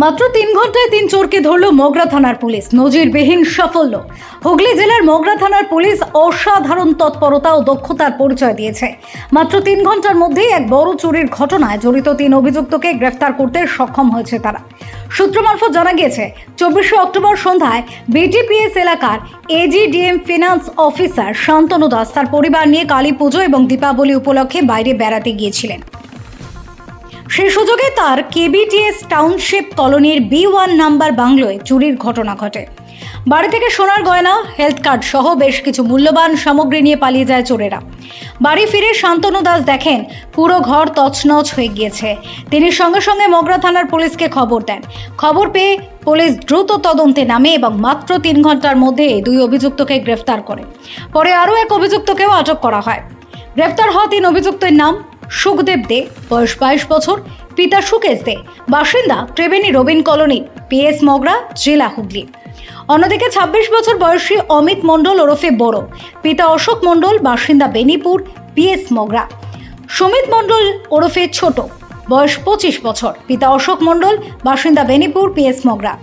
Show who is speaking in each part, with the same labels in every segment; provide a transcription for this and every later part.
Speaker 1: মাত্র তিন ঘন্টায় তিন চোরকে ধরল মগরা থানার পুলিশ। নজিরবিহীন সাফল্য। হুগলি জেলার মগরা থানার পুলিশ অসাধারণ তৎপরতা ও দক্ষতার পরিচয় দিয়েছে। মাত্র তিন ঘণ্টার মধ্যেই এক বড় চুরির ঘটনায় জড়িত তিন অভিযুক্তকে গ্রেফতার করতে সক্ষম হয়েছে তারা। সূত্র মারফত জানা গিয়েছে, চব্বিশে অক্টোবর সন্ধ্যায় বিটিপিএস এলাকার AGDM finance officer Shantanu Das তার পরিবার নিয়ে কালী পুজো এবং দীপাবলি উপলক্ষে বাইরে বেড়াতে গিয়েছিলেন। সেই সুযোগে তার কেবিটিএস টাউনশিপ কলোনির বি ওয়ান নাম্বার বাংলোয় চুরির ঘটনা ঘটে। বাড়ি থেকে সোনার গয়না, হেলথ কার্ড সহ বেশ কিছু মূল্যবান সামগ্রী নিয়ে পালিয়ে যায় চোরেরা। বাড়ি ফিরে শান্তনু দাস দেখেন, পুরো ঘর তছনছ হয়ে গিয়েছে। তিনি সঙ্গে সঙ্গে মগরা থানার পুলিশকে খবর দেন। খবর পেয়ে পুলিশ দ্রুত তদন্তে নামে এবং মাত্র তিন ঘণ্টার মধ্যে দুই অভিযুক্তকে গ্রেফতার করে। পরে আরও এক অভিযুক্তকেও আটক করা হয়। গ্রেফতার হওয়া তিন অভিযুক্তের নাম সুখদেব দে, বয়স বাইশ বছর, পিতা সুকেশ দে, বাসিন্দা ত্রিবেণী রবিন কলোনি পিএস মগরা, জেলা হুগলি। অন্যদিকে ২৬ বছর বয়সী অমিত মণ্ডল ওরফে বড়, পিতা অশোক মণ্ডল, বাসিন্দা বেনিপুর পিএস মগরা। সুমিত মণ্ডল ওরফে ছোট, বয়স পঁচিশ বছর, পিতা অশোক মণ্ডল, বাসিন্দা বেনিপুর পিএস মগরা।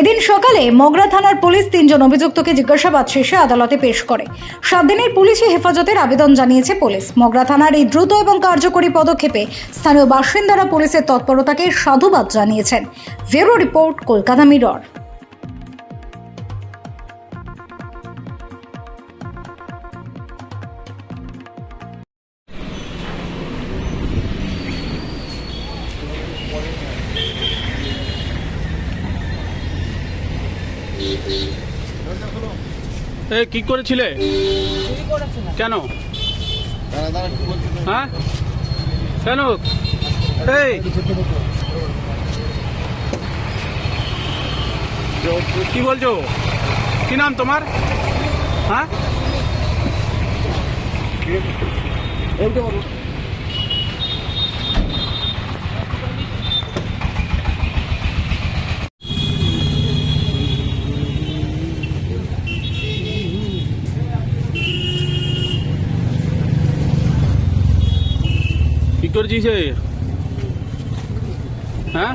Speaker 1: এদিন সকালে মগরা থানার পুলিশ তিনজন অভিযুক্তকে জিজ্ঞাসাবাদ শেষে আদালতে পেশ করে। সাত দিনের পুলিশি হেফাজতের আবেদন জানিয়েছে পুলিশ। মগরা থানার এই দ্রুত এবং কার্যকরী পদক্ষেপে স্থানীয় বাসিন্দারা পুলিশের তৎপরতাকে সাধুবাদ জানিয়েছেন। Bureau report, Kolkata Mirror.
Speaker 2: কি করেছিলে? কেন? হ্যাঁ? কেন? কি বলছো? কি নাম তোমার? হ্যাঁ? কি করছিস হ্যাঁ